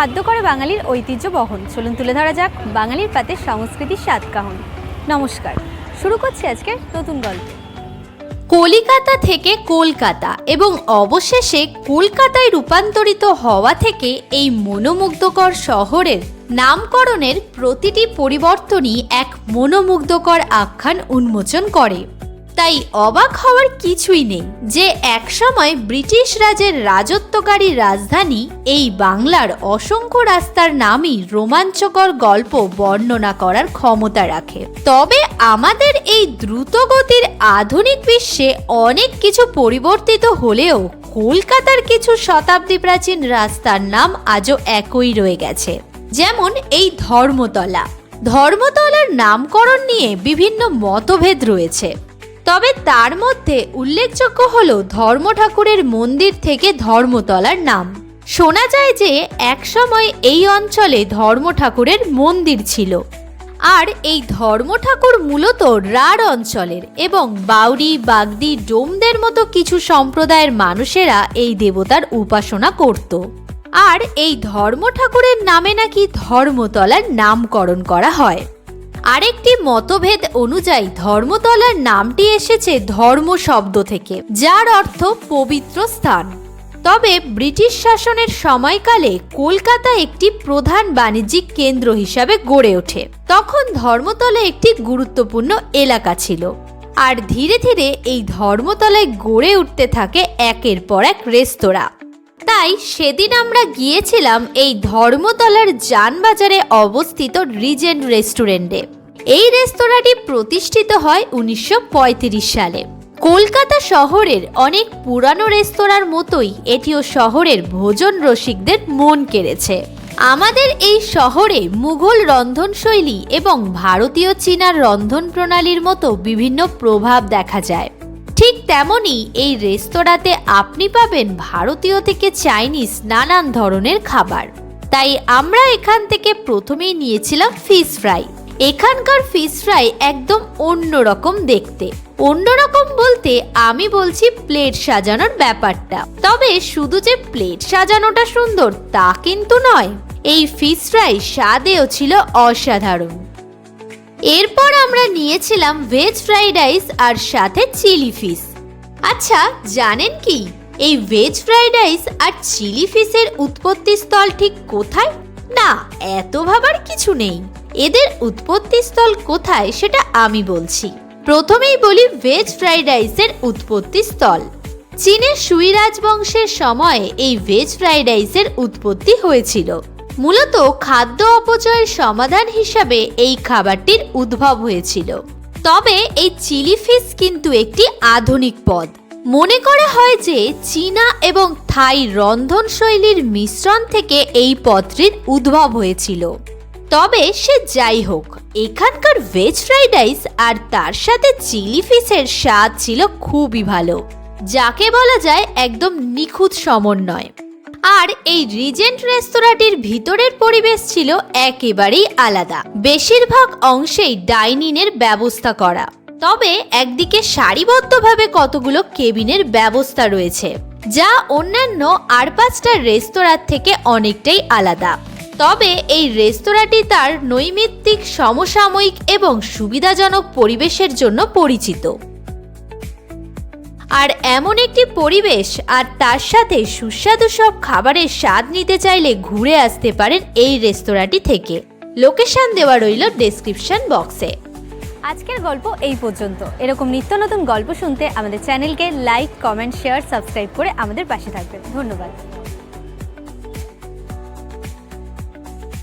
খাদ্য করে বাঙালির ঐতিহ্য বহন। চলুন তুলে ধরা যাক বাঙালির পাতে সংস্কৃতির স্বাদ কাহন। নমস্কার, শুরু করছি আজকের নতুন গল্প। কলিকাতা থেকে কলকাতা এবং অবশেষে কলকাতায় রূপান্তরিত হওয়া থেকে এই মনোমুগ্ধকর শহরের নামকরণের প্রতিটি পরিবর্তনই এক মনোমুগ্ধকর আখ্যান উন্মোচন করে। তাই অবাক হওয়ার কিছুই নেই যে একসময় ব্রিটিশ রাজের রাজত্বকারী রাজধানী এই বাংলার অসংখ্য রাস্তার নামই রোমাঞ্চকর গল্প বর্ণনা করার ক্ষমতা রাখে। তবে আমাদের এই দ্রুতগতির আধুনিক বিশ্বে অনেক কিছু পরিবর্তিত হলেও কলকাতার কিছু শতাব্দী প্রাচীন রাস্তার নাম আজও একই রয়ে গেছে। যেমন এই ধর্মতলা। ধর্মতলার নামকরণ নিয়ে বিভিন্ন মতভেদ রয়েছে। তবে তার মধ্যে উল্লেখযোগ্য হল ধর্ম ঠাকুরের মন্দির থেকে ধর্মতলার নাম। শোনা যায় যে একসময় এই অঞ্চলে ধর্ম ঠাকুরের মন্দির ছিল। আর এই ধর্ম ঠাকুর মূলত রাঢ় অঞ্চলের এবং বাউরি বাগদি, ডোমদের মতো কিছু সম্প্রদায়ের মানুষেরা এই দেবতার উপাসনা করত। আর এই ধর্ম ঠাকুরের নামে নাকি ধর্মতলার নামকরণ করা হয়। আরেকটি মতভেদ অনুযায়ী ধর্মতলার নামটি এসেছে ধর্ম শব্দ থেকে, যার অর্থ পবিত্র স্থান। তবে ব্রিটিশ শাসনের সময়কালে কলকাতা একটি প্রধান বাণিজ্যিক কেন্দ্র হিসাবে গড়ে ওঠে। তখন ধর্মতলা একটি গুরুত্বপূর্ণ এলাকা ছিল। আর ধীরে ধীরে এই ধর্মতলায় গড়ে উঠতে থাকে একের পর এক রেস্তোরাঁ। তাই সেদিন আমরা গিয়েছিলাম এই ধর্মতলার যানবাজারে অবস্থিত রিজেন্ট রেস্টুরেন্টে। এই রেস্তোরাঁটি প্রতিষ্ঠিত হয় উনিশশো পঁয়ত্রিশ সালে। কলকাতা শহরের অনেক পুরানো রেস্তোরাঁর মতোই এটিও শহরের ভোজন রসিকদের মন কেড়েছে। আমাদের এই শহরে মুঘল রন্ধনশৈলী এবং ভারতীয় চীনার রন্ধন প্রণালীর মতো বিভিন্ন প্রভাব দেখা যায়। ঠিক তেমনই এই রেস্তোরাঁতে আপনি পাবেন ভারতীয় থেকে চাইনিজ নানান ধরনের খাবার। তাই আমরা এখান থেকে প্রথমেই নিয়েছিলাম ফিশ ফ্রাই। এখানকার ফিশ ফ্রাই একদম অন্যরকম দেখতে। অন্যরকম বলতে আমি বলছি প্লেট সাজানোর ব্যাপারটা। তবে শুধু যে প্লেট সাজানোটা সুন্দর তা কিন্তু নয়, এই ফিশ ফ্রাই স্বাদেও ছিল অসাধারণ। এরপর আমরা নিয়েছিলাম ভেজ ফ্রাইড রাইস আর সাথে চিলি ফিশ আচ্ছা জানেন কি? এই ভেজ ফ্রাইড রাইস আর চিলি ফিশের উৎপত্তি স্থল ঠিক কোথায়? না, এত ভাবার কিছু নেই। এদের উৎপত্তি স্থল কোথায় সেটা আমি বলছি। প্রথমেই বলি ভেজ ফ্রাইড রাইসের উৎপত্তি স্থল। চীনের সুই রাজবংশের সময়ে এই ভেজ ফ্রাইড রাইসের উৎপত্তি হয়েছিল। মূলত খাদ্য অপচয়ের সমাধান হিসাবে এই খাবারটির উদ্ভব হয়েছিল। তবে এই চিলি ফিশ কিন্তু একটি আধুনিক পদ। মনে করা হয় যে চীনা এবং থাই রন্ধনশৈলীর মিশ্রণ থেকে এই পদটির উদ্ভব হয়েছিল। তবে সে যাই হোক, এখানকার ভেজ ফ্রাইড রাইস আর তার সাথে চিলি ফিশের স্বাদ ছিল খুবই ভালো, যাকে বলা যায় একদম নিখুঁত সমন্বয়। আর এই রিজেন্ট রেস্তোরাঁটির ভিতরের পরিবেশ ছিল একেবারেই আলাদা। বেশিরভাগ অংশেই ডাইনিংয়ের ব্যবস্থা করা। তবে একদিকে সারিবদ্ধভাবে কতগুলো কেবিনের ব্যবস্থা রয়েছে, যা অন্যান্য আর পাঁচটা রেস্তোরাঁর থেকে অনেকটাই আলাদা। তবে এই রেস্তোরাঁটি তার নৈমিত্তিক, সমসাময়িক এবং সুবিধাজনক পরিবেশের জন্য পরিচিত। আর এমন একটি পরিবেশ আর তার সাথে সুস্বাদু সব খাবারের স্বাদ নিতে চাইলে ঘুরে আসতে পারেন এই রেস্তোরাঁটি থেকে। লোকেশান দেওয়া রইল ডেসক্রিপশন বক্সে আজকের গল্প এই পর্যন্ত। এরকম নিত্য নতুন গল্প শুনতে আমাদের চ্যানেলকে লাইক কমেন্ট শেয়ার সাবস্ক্রাইব করে আমাদের পাশে থাকবেন। ধন্যবাদ।